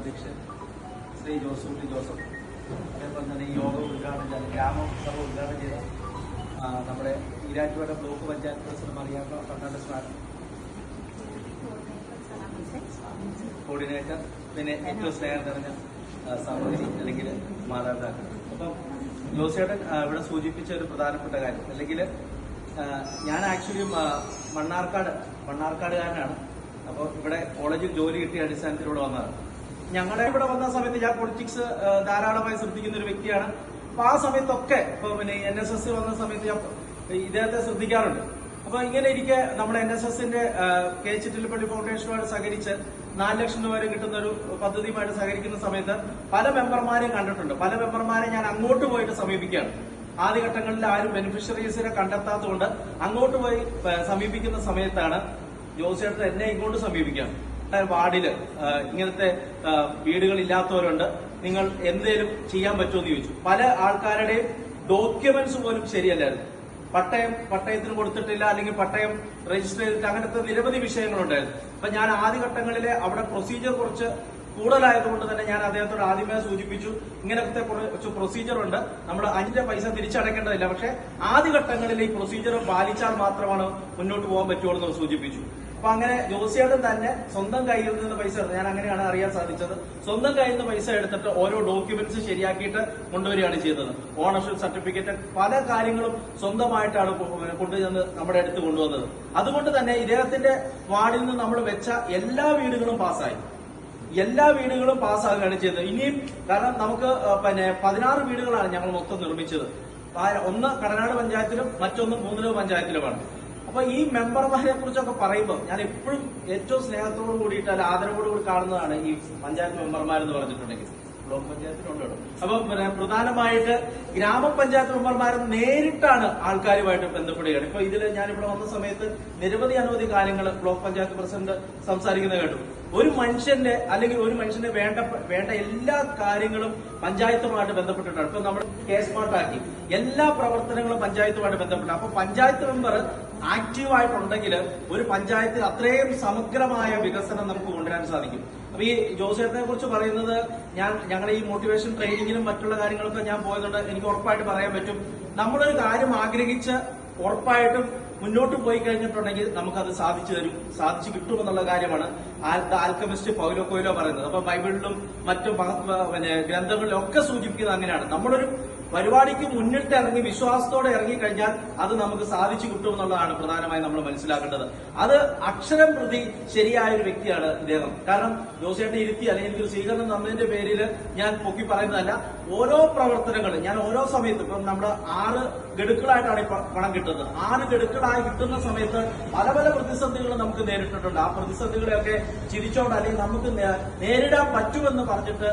അധ്യക്ഷൻ Shri Joseph Joseph. അതേപോലെ തന്നെ ഈ യോഗം ഉദ്ഘാടനം ചെയ്ത ഗ്രാമസഭ ഉദ്ഘാടനം ചെയ്ത നമ്മുടെ ഈരാറ്റുപേട്ട ബ്ലോക്ക് പഞ്ചായത്ത് പ്രസിഡന്റ് അറിയാത്ത ഫെർണാണ്ടസ് മാഡം. കോർഡിനേറ്റർ പിന്നെ ഏറ്റവും സ്നേഹം നിറഞ്ഞ സഹോദരി അല്ലെങ്കിൽ മാതാപിതാക്കൾ. അപ്പം ജോസേട്ടൻ ഇവിടെ സൂചിപ്പിച്ച ഒരു പ്രധാനപ്പെട്ട കാര്യം. അല്ലെങ്കിൽ ഞാൻ ആക്ച്വലി മണ്ണാർക്കാട് മണ്ണാർക്കാടുകാരനാണ്. അപ്പോൾ ഇവിടെ കോളേജിൽ ജോലി കിട്ടിയ അടിസ്ഥാനത്തിലൂടെ വന്നതാണ്. ഞങ്ങളുടെ ഇവിടെ വന്ന സമയത്ത് ഞാൻ പൊളിറ്റിക്സ് ധാരാളമായി ശ്രദ്ധിക്കുന്ന ഒരു വ്യക്തിയാണ്. അപ്പൊ ആ സമയത്തൊക്കെ ഇപ്പൊ പിന്നെ എൻ എസ് എസ് വന്ന സമയത്ത് ഞാൻ ഇദ്ദേഹത്തെ ശ്രദ്ധിക്കാറുണ്ട്. അപ്പൊ ഇങ്ങനെ ഇരിക്കെ നമ്മുടെ എൻ എസ് എസിന്റെ കെ ചിറ്റിലപ്പള്ളി ഫൗണ്ടേഷനുമായിട്ട് സഹകരിച്ച് നാല് ലക്ഷം രൂപ വരെ കിട്ടുന്ന ഒരു പദ്ധതിയുമായിട്ട് സഹകരിക്കുന്ന സമയത്ത് പല മെമ്പർമാരെയും കണ്ടിട്ടുണ്ട്. പല മെമ്പർമാരെ ഞാൻ അങ്ങോട്ട് പോയിട്ട് സമീപിക്കുകയാണ്. ആദ്യഘട്ടങ്ങളിൽ ആരും ബെനിഫിഷ്യറീസിനെ കണ്ടെത്താത്തതുകൊണ്ട് അങ്ങോട്ട് പോയി സമീപിക്കുന്ന സമയത്താണ് ജോസിയേട്ടൻ എന്നെ ഇങ്ങോട്ട് സമീപിക്കുകയാണ്. വാർഡിൽ ഇങ്ങനത്തെ വീടുകൾ ഇല്ലാത്തവരുണ്ട് നിങ്ങൾ എന്തേലും ചെയ്യാൻ പറ്റുമോ എന്ന് ചോദിച്ചു. പല ആൾക്കാരുടെയും ഡോക്യുമെന്റ്സ് പോലും ശരിയല്ലായിരുന്നു. പട്ടയം പട്ടയത്തിന് കൊടുത്തിട്ടില്ല അല്ലെങ്കിൽ പട്ടയം രജിസ്റ്റർ ചെയ്തിട്ട് അങ്ങനത്തെ നിരവധി വിഷയങ്ങളുണ്ടായിരുന്നു. അപ്പൊ ഞാൻ ആദ്യഘട്ടങ്ങളിലെ അവിടെ പ്രൊസീജിയർ കുറച്ച് കൂടുതലായതുകൊണ്ട് തന്നെ ഞാൻ അദ്ദേഹത്തോട് ആദ്യമേ സൂചിപ്പിച്ചു. ഇങ്ങനത്തെ കുറച്ച് പ്രൊസീജിയർ ഉണ്ട്. നമ്മൾ അഞ്ചിന്റെ പൈസ തിരിച്ചടക്കേണ്ടതില്ല. പക്ഷെ ആദ്യഘട്ടങ്ങളിൽ ഈ പ്രൊസീജിയർ പാലിച്ചാൽ മാത്രമാണ് മുന്നോട്ട് പോകാൻ പറ്റുള്ളൂ എന്ന് സൂചിപ്പിച്ചു. അപ്പൊ അങ്ങനെ ജോസിയേട്ടൻ തന്നെ സ്വന്തം കയ്യിൽ നിന്ന് പൈസ എടുത്തു ഞാൻ അങ്ങനെയാണ് അറിയാൻ സാധിച്ചത്. സ്വന്തം കയ്യിൽ നിന്ന് പൈസ എടുത്തിട്ട് ഓരോ ഡോക്യുമെന്റ്സ് ശരിയാക്കിയിട്ട് കൊണ്ടുവരികയാണ് ചെയ്തത്. ഓണർഷിപ്പ് സർട്ടിഫിക്കറ്റ് പല കാര്യങ്ങളും സ്വന്തമായിട്ടാണ് കൊണ്ടുചെന്ന് നമ്മുടെ അടുത്ത് കൊണ്ടുവന്നത്. അതുകൊണ്ട് തന്നെ ഇദ്ദേഹത്തിന്റെ വാർഡിൽ നിന്ന് നമ്മൾ വെച്ച എല്ലാ വീടുകളും പാസ്സായി. എല്ലാ വീടുകളും പാസ്സാകുകയാണ് ചെയ്തത്. ഇനിയും കാരണം നമുക്ക് പിന്നെ പതിനാറ് വീടുകളാണ് ഞങ്ങൾ മൊത്തം നിർമ്മിച്ചത്. ഒന്ന് കടനാട് പഞ്ചായത്തിലും മറ്റൊന്ന് മൂന്നിലോ പഞ്ചായത്തിലുമാണ്. അപ്പൊ ഈ മെമ്പർമാരെ കുറിച്ചൊക്കെ പറയുമ്പോൾ ഞാൻ എപ്പോഴും ഏറ്റവും സ്നേഹത്തോടു കൂടിയിട്ട് അല്ല ആദരവോടു കൂടി കാണുന്നതാണ് ഈ പഞ്ചായത്ത് മെമ്പർമാരെന്ന് പറഞ്ഞിട്ടുണ്ടെങ്കിൽ. ബ്ലോക്ക് പഞ്ചായത്തിലുണ്ടോ അപ്പൊ പ്രധാനമായിട്ട് ഗ്രാമപഞ്ചായത്ത് മെമ്പർമാർ നേരിട്ടാണ് ആൾക്കാരുമായിട്ട് ബന്ധപ്പെടുകയാണ്. ഇപ്പൊ ഇതിൽ ഞാൻ ഇവിടെ വന്ന സമയത്ത് നിരവധി അനവധി കാര്യങ്ങൾ ബ്ലോക്ക് പഞ്ചായത്ത് പ്രസിഡന്റ് സംസാരിക്കുന്നത് കേട്ടു. ഒരു മനുഷ്യന്റെ അല്ലെങ്കിൽ ഒരു മനുഷ്യന്റെ വേണ്ട വേണ്ട എല്ലാ കാര്യങ്ങളും പഞ്ചായത്തുമായിട്ട് ബന്ധപ്പെട്ടിട്ടാണ് ഇപ്പൊ നമ്മൾ കേസ് സ്മാർട്ട് ആക്കി എല്ലാ പ്രവർത്തനങ്ങളും പഞ്ചായത്തുമായിട്ട് ബന്ധപ്പെട്ട അപ്പൊ പഞ്ചായത്ത് മെമ്പർ ആക്റ്റീവ് ആയിട്ടുണ്ടെങ്കിൽ ഒരു പഞ്ചായത്തിൽ അത്രയും സമഗ്രമായ വികസനം നമുക്ക് കൊണ്ടുവരാൻ സാധിക്കും. അപ്പൊ ഈ ജോസേട്ടനെ കുറിച്ച് പറയുന്നത് ഞാൻ ഞങ്ങളുടെ ഈ മോട്ടിവേഷൻ ട്രെയിനിങ്ങിനും മറ്റുള്ള കാര്യങ്ങളൊക്കെ ഞാൻ പോയതുകൊണ്ട് എനിക്ക് ഉറപ്പായിട്ട് പറയാൻ പറ്റും. നമ്മളൊരു കാര്യം ആഗ്രഹിച്ച് ഉറപ്പായിട്ടും മുന്നോട്ട് പോയി കഴിഞ്ഞിട്ടുണ്ടെങ്കിൽ നമുക്കത് സാധിച്ചു തരും സാധിച്ചു കിട്ടുമെന്നുള്ള കാര്യമാണ് ആൽക്കമിസ്റ്റ് പൗലോ കൊയിലോ പറയുന്നത്. അപ്പൊ ബൈബിളിലും മറ്റു ഗ്രന്ഥങ്ങളിലും ഒക്കെ സൂചിപ്പിക്കുന്നത് അങ്ങനെയാണ്. നമ്മളൊരു പരിപാടിക്ക് മുന്നിട്ട് ഇറങ്ങി വിശ്വാസത്തോടെ ഇറങ്ങി കഴിഞ്ഞാൽ അത് നമുക്ക് സാധിച്ചു കിട്ടുമെന്നുള്ളതാണ് പ്രധാനമായും നമ്മൾ മനസ്സിലാക്കേണ്ടത്. അത് അക്ഷരം പ്രതി ശരിയായ ഒരു വ്യക്തിയാണ് ഇദ്ദേഹം. കാരണം ജോസിയേട്ടൻ ഇരുത്തി അല്ലെങ്കിൽ എനിക്കൊരു സ്വീകരണം തന്നതിന്റെ പേരിൽ ഞാൻ പൊക്കി പറയുന്നതല്ല ഓരോ പ്രവർത്തനങ്ങളും ഞാൻ ഓരോ സമയത്തും ഇപ്പം നമ്മുടെ ആറ് ഗഡുക്കളായിട്ടാണ് പണം കിട്ടുന്നത്. ആറ് ഗഡുക്കളായി കിട്ടുന്ന സമയത്ത് പല പല പ്രതിസന്ധികൾ നമുക്ക് നേരിട്ടിട്ടുണ്ട്. ആ പ്രതിസന്ധികളെയൊക്കെ ചിരിച്ചോണ്ട് അല്ലെങ്കിൽ നമുക്ക് നേരിടാൻ പറ്റുമെന്ന് പറഞ്ഞിട്ട്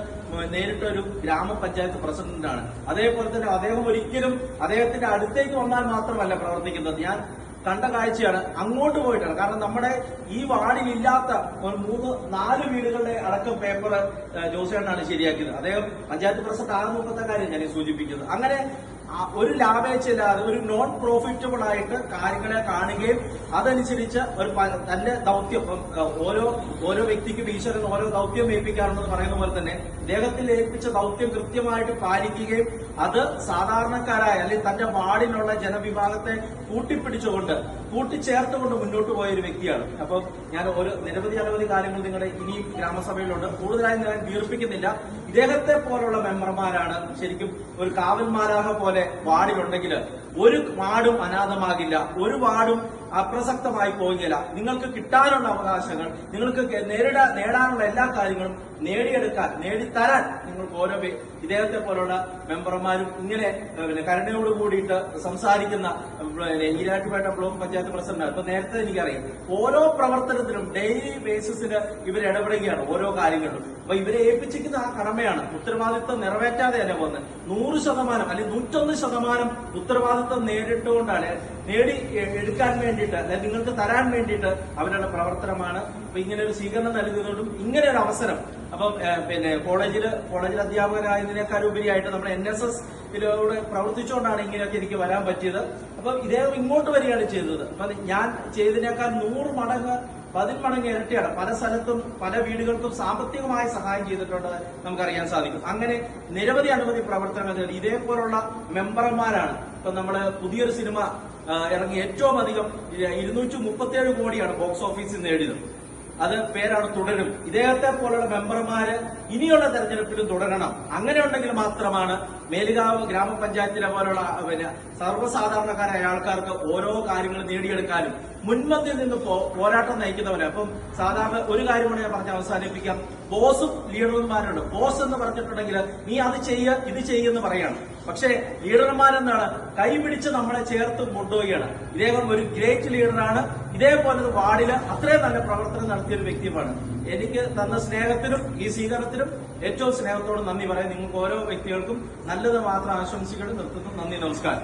നേരിട്ട ഒരു ഗ്രാമപഞ്ചായത്ത് പ്രസിഡന്റാണ്. അതേപോലെ തന്നെ അദ്ദേഹം ഒരിക്കലും അദ്ദേഹത്തിന്റെ അടുത്തേക്ക് വന്നാൽ മാത്രമല്ല പ്രവർത്തിക്കുന്നത്. ഞാൻ കണ്ട കാഴ്ചയാണ് അങ്ങോട്ട് പോയിട്ടാണ്. കാരണം നമ്മുടെ ഈ വാർഡിലില്ലാത്ത ഒരു മൂന്ന് നാല് വീടുകളുടെ അടക്കം പേപ്പർ ജോസേണ്ണാണ് ശരിയാക്കിയത്. അദ്ദേഹം പഞ്ചായത്ത് പ്രസിഡന്റ് ആറ് മുപ്പത്തെ കാര്യം ഞാൻ സൂചിപ്പിക്കുന്നത്. അങ്ങനെ ഒരു ലാഭേച്ഛയില്ലാതെ ഒരു നോൺ പ്രോഫിറ്റബിൾ ആയിട്ട് കാര്യങ്ങളെ കാണുകയും അതനുസരിച്ച് ഒരു തന്റെ ദൗത്യം ഓരോ ഓരോ വ്യക്തിക്കും ഈശ്വരൻ ഓരോ ദൗത്യം ഏൽപ്പിക്കാറുണ്ടെന്ന് പറയുന്ന പോലെ തന്നെ ദേഹത്തിൽ ഏൽപ്പിച്ച ദൗത്യം കൃത്യമായിട്ട് പാലിക്കുകയും അത് സാധാരണക്കാരായ അല്ലെങ്കിൽ തന്റെ വാർഡിലുള്ള ജനവിഭാഗത്തെ കൂട്ടിപ്പിടിച്ചുകൊണ്ട് കൂട്ടിച്ചേർത്തുകൊണ്ട് മുന്നോട്ട് പോയ ഒരു വ്യക്തിയാണ്. അപ്പോൾ ഞാൻ ഒരു നിരവധി അനവധി കാര്യങ്ങൾ നിങ്ങളുടെ ഇനിയും ഗ്രാമസഭയിലുണ്ട്. കൂടുതലായി ഞാൻ വീർപ്പിക്കുന്നില്ല. ഇദ്ദേഹത്തെ പോലുള്ള മെമ്പർമാരാണ് ശരിക്കും ഒരു കാവൽമാരാഹ പോലെ വാർഡിലുണ്ടെങ്കിൽ ഒരു വാർഡും അനാഥമാകില്ല. ഒരു വാർഡും അപ്രസക്തമായി പോവുകയില്ല. നിങ്ങൾക്ക് കിട്ടാനുള്ള അവകാശങ്ങൾ നിങ്ങൾക്ക് നേരിടാ നേടാനുള്ള എല്ലാ കാര്യങ്ങളും നേടിയെടുക്കാൻ നേടിത്തരാൻ നിങ്ങൾക്ക് ഓരോ ഇദ്ദേഹത്തെ പോലുള്ള മെമ്പർമാരും ഇങ്ങനെ കരുണയോട് കൂടിയിട്ട് സംസാരിക്കുന്ന ഈരാട്ടുപേട്ട ബ്ലോക്ക് പഞ്ചായത്ത് പ്രസിഡന്റ് ഇപ്പൊ നേരത്തെ എനിക്കറിയാം. ഓരോ പ്രവർത്തനത്തിലും ഡെയിലി ബേസിസിൽ ഇവർ ഇടപെടുകയാണ് ഓരോ കാര്യങ്ങളിലും. അപ്പൊ ഇവരെ ഏൽപ്പിച്ചിരിക്കുന്ന ആ കടമയാണ് ഉത്തരവാദിത്വം നിറവേറ്റാതെ തന്നെ പോകുന്നത്? നൂറ് ശതമാനം അല്ലെങ്കിൽ നൂറ്റൊന്ന് ശതമാനം ഉത്തരവാദിത്വം നേരിട്ടുകൊണ്ടാണ് നേടി എടുക്കാൻ വേണ്ടിയിട്ട് അല്ലെങ്കിൽ നിങ്ങൾക്ക് തരാൻ വേണ്ടിയിട്ട് അവരുടെ പ്രവർത്തനമാണ്. അപ്പൊ ഇങ്ങനെ ഒരു സ്വീകരണം നൽകുന്നതുകൊണ്ടും ഇങ്ങനെ ഒരു അവസരം അപ്പം പിന്നെ കോളേജിൽ കോളേജിൽ അധ്യാപകരായതിനേക്കാൾ ഉപരിയായിട്ട് നമ്മൾ എൻ എസ് എസ് ഇതിലൂടെ പ്രവർത്തിച്ചുകൊണ്ടാണ് ഇങ്ങനെയൊക്കെ എനിക്ക് വരാൻ പറ്റിയത്. അപ്പം ഇദ്ദേഹം ഇങ്ങോട്ട് വരികയാണ് ചെയ്തത്. അപ്പം ഞാൻ ചെയ്തതിനേക്കാൾ നൂറ് മടങ്ങ് പതിന്മടങ്ങ് ഇരട്ടിയാണ്. പല സ്ഥലത്തും പല വീടുകൾക്കും സാമ്പത്തികമായി സഹായം ചെയ്തിട്ടുണ്ട് നമുക്കറിയാൻ സാധിക്കും. അങ്ങനെ നിരവധി അനവധി പ്രവർത്തനങ്ങൾ ഇതേപോലുള്ള മെമ്പർമാരാണ്. ഇപ്പൊ നമ്മൾ പുതിയൊരു സിനിമ ഇറങ്ങി ഏറ്റവും അധികം ഇരുന്നൂറ്റി മുപ്പത്തിയേഴ് കോടിയാണ് ബോക്സ് ഓഫീസിൽ നേടിയത്. അത് പേരാണ് തുടരും. ഇദ്ദേഹത്തെ പോലുള്ള മെമ്പർമാര് ഇനിയുള്ള തെരഞ്ഞെടുപ്പിലും തുടരണം. അങ്ങനെ ഉണ്ടെങ്കിൽ മാത്രമാണ് മേലുകാവ് ഗ്രാമപഞ്ചായത്തിലെ പോലുള്ള പിന്നെ സർവസാധാരണക്കാരായ ആൾക്കാർക്ക് ഓരോ കാര്യങ്ങൾ നേടിയെടുക്കാനും മുൻപത്തിൽ നിന്ന് പോരാട്ടം നയിക്കുന്നവര്. അപ്പം സാധാരണ ഒരു കാര്യമാണ് ഞാൻ പറഞ്ഞ് അവസാനിപ്പിക്കാം. ബോസും ലീഡർമാരുണ്ട്. ബോസ് എന്ന് പറഞ്ഞിട്ടുണ്ടെങ്കിൽ നീ അത് ചെയ്യുക ഇത് ചെയ്യുമെന്ന് പറയാണ്. പക്ഷേ ലീഡർമാരെന്നാണ് കൈപിടിച്ച് നമ്മളെ ചേർത്ത് കൊണ്ടുപോവുകയാണ്. ഇദ്ദേഹം ഒരു ഗ്രേറ്റ് ലീഡറാണ് ഇതേപോലെ വാർഡിൽ അത്രയും നല്ല പ്രവർത്തനം നടത്തിയ ഒരു വ്യക്തിയുമാണ്. എനിക്ക് തന്ന സ്നേഹത്തിനും ഈ സ്വീകരണത്തിനും ഏറ്റവും സ്നേഹത്തോട് നന്ദി പറയാം. നിങ്ങൾക്ക് ഓരോ വ്യക്തികൾക്കും നല്ലത് മാത്രം ആശംസിക്കുന്നു നിർത്തുന്നു. നന്ദി നമസ്കാരം.